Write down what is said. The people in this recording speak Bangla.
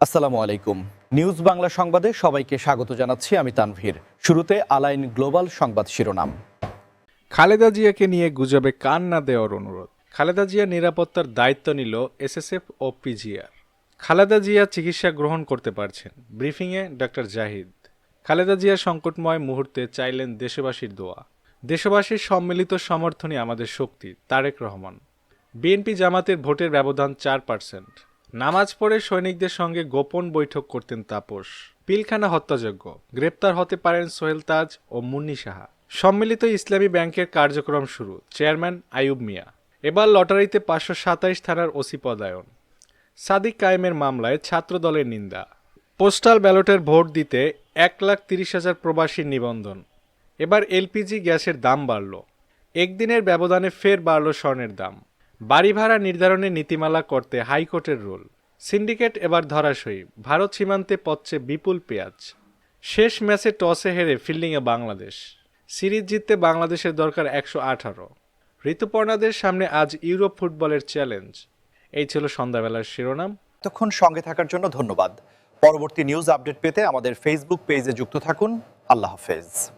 আসসালামু আলাইকুম। নিউজ বাংলা সংবাদে সবাইকে স্বাগত জানাচ্ছি আমি তানভীর। শুরুতে আলাইন গ্লোবাল সংবাদ শিরোনাম। খালেদা জিয়াকে নিয়ে গুজবে কান না দেওয়ার অনুরোধ। খালেদা জিয়া নিরাপত্তার দায়িত্ব নিল এসএসএফ ও পিজিআর। খালেদা জিয়া চিকিৎসা গ্রহণ করতে পারছেন। ব্রিফিংয়ে ডক্টর জাহিদ। খালেদা জিয়া সংকটময় মুহূর্তে চাইলেন দেশবাসীর দোয়া। দেশবাসীর সম্মিলিত সমর্থনই আমাদের শক্তি, তারেক রহমান। বিএনপি জামাতের ভোটের ব্যবধান চার পার্সেন্ট। নামাজ পড়ে সৈনিকদের সঙ্গে গোপন বৈঠক করতেন তাপস। পিলখানা হত্যাযজ্ঞ। গ্রেপ্তার হতে পারেন সোহেল তাজ ও মুন্নি সাহা। সম্মিলিত ইসলামী ব্যাংকের কার্যক্রম শুরু, চেয়ারম্যান আইয়ুব মিয়া। এবার লটারিতে পাঁচশো সাতাইশ থানার ওসি পদায়ন। সাদিক কায়েমের মামলায় ছাত্র দলের নিন্দা। পোস্টাল ব্যালটের ভোট দিতে এক লাখ তিরিশ হাজার প্রবাসীর নিবন্ধন। এবার এলপিজি গ্যাসের দাম বাড়ল। একদিনের ব্যবধানে ফের বাড়ল স্বর্ণের দাম। বাড়ি ভাড়া নির্ধারণের নীতিমালা করতে হাইকোর্টের রোল। সিন্ডিকেট এবার ধরাশয়ী। ভারত সীমান্তে পচ্ছে বিপুল পেঁয়াজ। শেষ ম্যাচে টসে হেরে ফিল্ডিংয়ে বাংলাদেশ। সিরিজ জিততে বাংলাদেশের দরকার একশো আঠারো। ঋতুপর্ণাদের সামনে আজ ইউরোপ ফুটবলের চ্যালেঞ্জ। এই ছিল সন্ধ্যাবেলার শিরোনাম। এতক্ষণ সঙ্গে থাকার জন্য ধন্যবাদ। পরবর্তী নিউজ আপডেট পেতে আমাদের ফেসবুক পেজে যুক্ত থাকুন। আল্লাহ হাফেজ।